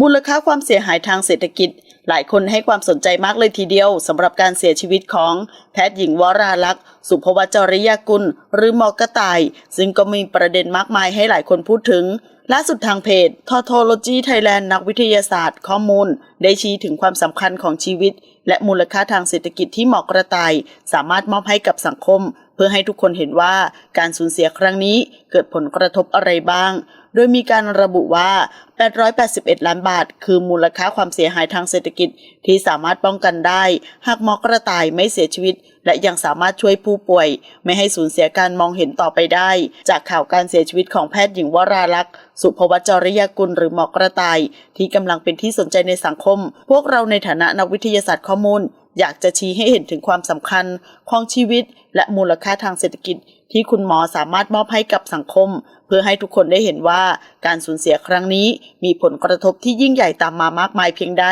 มูลค่าความเสียหายทางเศรษฐกิจ หลายคนให้ความสนใจมากเลยทีเดียวสำหรับการเสียชีวิตของแพทย์หญิงวราลักษณ์สุภวัจริยากุล หรือหมอกระต่าย ซึ่งก็มีประเด็นมากมายให้หลายคนพูดถึงล่าสุดทางเพจ t o t o l o g y Thailand นักวิทยาศาสตร์ข้อมูล ได้ชี้ถึงความสำคัญของชีวิต และมูลค่าทางเศรษฐกิจที่หมอกระต่าย สามารถมอบให้กับสังคม เพื่อให้ทุกคนเห็นว่าการสูญเสียครั้งนี้เกิดผลกระทบอะไรบ้าง โดยมีการระบุว่า 881 ล้านบาท คือมูลค่าความเสียหายทางเศรษฐกิจที่สามารถป้องกันได้ หากหมอกระต่ายไม่เสียชีวิต และยังสามารถช่วยผู้ป่วย ไม่ให้สูญเสียการมองเห็นต่อไปได้ จากข่าวการเสียชีวิตของแพทย์หญิงวราลักษณ์สุภวัจริยากุลหรือหมอกระต่าย ที่กำลังเป็นที่สนใจในสังคม พวกเราในฐานะนักวิทยาศาสตร์ข้อมูล อยากจะชี้ให้เห็นถึงความสำคัญของชีวิต และมูลค่าทางเศรษฐกิจ ที่คุณหมอสามารถมอบให้กับสังคม เพื่อให้ทุกคนได้เห็นว่าการสูญเสียครั้งนี้มีผลกระทบที่ยิ่งใหญ่ตามมามากมายเพียงใด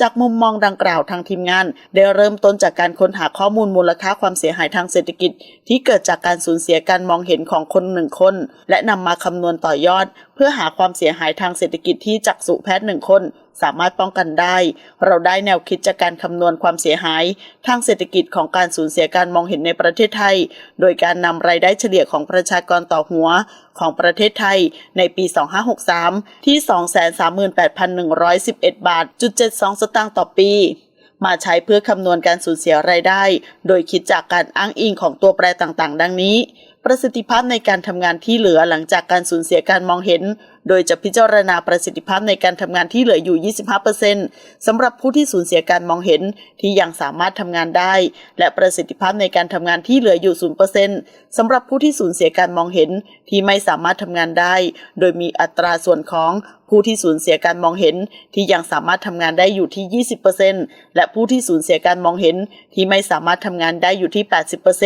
จากมุมมองดังกล่าวทางทีมงาน ได้เริ่มต้นจากการค้นหาข้อมูลมูลค่าความเสียหายทางเศรษฐกิจ ที่เกิดจากการสูญเสียการมองเห็นของคนหนึ่งคน และนำมาคำนวณต่อยอด เพื่อหาความเสียหายทางเศรษฐกิจที่จักษุแพทย์หนึ่งคน สามารถป้องกันได้ เราได้แนวคิดจากการคำนวณความเสียหาย ทางเศรษฐกิจของการสูญเสียการมองเห็นในประเทศไทย โดยการนำรายได้เฉลี่ยของประชากรต่อหัวของประเทศไทยในปี 2563 ที่ 238,111 บาทจุด72 สตางค์ต่อปีมาใช้เพื่อคำนวณการสูญเสียรายได้ โดยคิดจากการอ้างอิงของตัวแปรต่างๆ ดังนี้ ประสิทธิภาพในการทำงานที่เหลือหลังจากการสูญเสียการมองเห็น โดยจะพิจารณาประสิทธิภาพในการทำงานที่เหลืออยู่ 25%สำหรับผู้ที่สูญเสียการมองเห็นที่ยังสามารถทำงานได้ และประสิทธิภาพในการทำงานที่เหลืออยู่ 0%สำหรับผู้ที่สูญเสียการมองเห็นที่ไม่สามารถทำงานได้ โดยมีอัตราส่วนของผู้ที่สูญเสียการมองเห็นที่ยังสามารถทำงานได้อยู่ที่ 20%และผู้ที่สูญเสียการมองเห็นที่ไม่สามารถทำงานได้อยู่ที่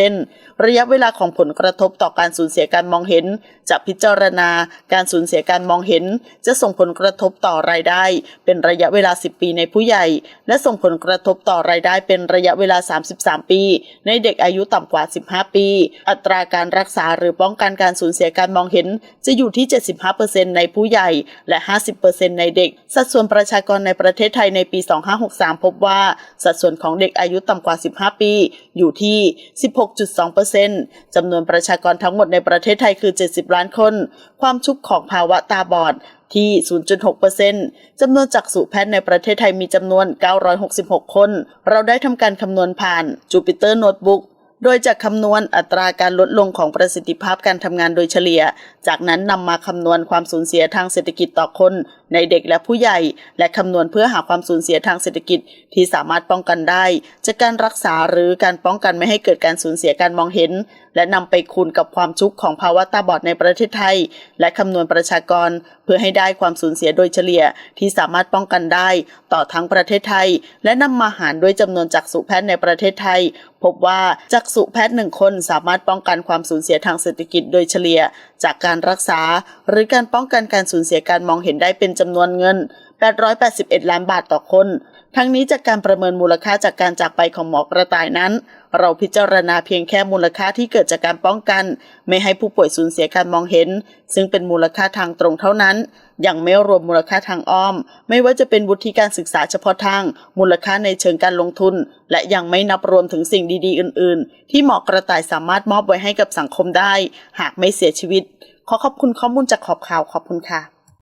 80%ระยะเวลาของผลกระทบต่อการสูญเสียการมองเห็น จะพิจารณาการสูญเสียการมองเห็น จะส่งผลกระทบต่อรายได้ เป็นระยะเวลา 10 ปีในผู้ใหญ่ และส่งผลกระทบต่อรายได้เป็นระยะเวลา 33 ปี ในเด็กอายุต่ำกว่า 15 ปี อัตราการรักษาหรือป้องกันการสูญเสียการมองเห็น จะอยู่ที่ 75%ในผู้ใหญ่และ 50%ในเด็ก สัดส่วนประชากรในประเทศไทยในปี 2563 พบว่า สัดส่วนของเด็กอายุต่ำกว่า 15 ปี อยู่ที่ 16.2%จำนวนประชากรทั้งหมดในประเทศไทยคือ 70 ล้านคน ความชุกของภาวะตาบอดที่ 0.6%จำนวนจักษุแพทย์ในประเทศไทยมีจำนวน 966 คน เราได้ทำการคำนวณผ่าน Jupyter Notebook โดยจะคำนวณอัตราการลดลงของประสิทธิภาพการทำงานโดยเฉลี่ย จากนั้นนำมาคำนวณความสูญเสียทางเศรษฐกิจต่อคน ในเด็กและผู้ใหญ่ และคำนวณเพื่อหาความสูญเสียทางเศรษฐกิจที่สามารถป้องกันได้ จากการรักษาหรือการป้องกันไม่ให้เกิดการสูญเสียการมองเห็น และนำไปคูณกับความชุกของภาวะตาบอดในประเทศไทย และคำนวณประชากร เพื่อให้ได้ความสูญเสียโดยเฉลี่ยที่สามารถป้องกันได้ ต่อทั้งประเทศไทย และนำมาหารด้วยจำนวนจักษุแพทย์ในประเทศไทย พบว่าจักษุแพทย์หนึ่งคนสามารถป้องกันความสูญเสียทางเศรษฐกิจโดยเฉลี่ย จากการรักษา หรือการป้องกันการสูญเสียการมองเห็นได้เป็นจำนวนเงิน 881 ล้านบาทต่อคน ทั้งนี้จากการประเมินมูลค่าจากการจากไปของหมอกระต่ายนั้น เราพิจารณาเพียงแค่มูลค่าที่เกิดจากการป้องกัน ไม่ให้ผู้ป่วยสูญเสียการมองเห็น ซึ่งเป็นมูลค่าทางตรงเท่านั้น ยังไม่รวมมูลค่าทางอ้อม ไม่ว่าจะเป็นวุฒิการศึกษาเฉพาะทาง มูลค่าในเชิงการลงทุน และยังไม่นับรวมถึงสิ่งดีๆ อื่น ๆ ที่หมอกระต่ายสามารถมอบไว้ให้กับสังคมได้ หากไม่เสียชีวิต ขอขอบคุณข้อมูลจากขอบข่าวขอบคุณค่ะ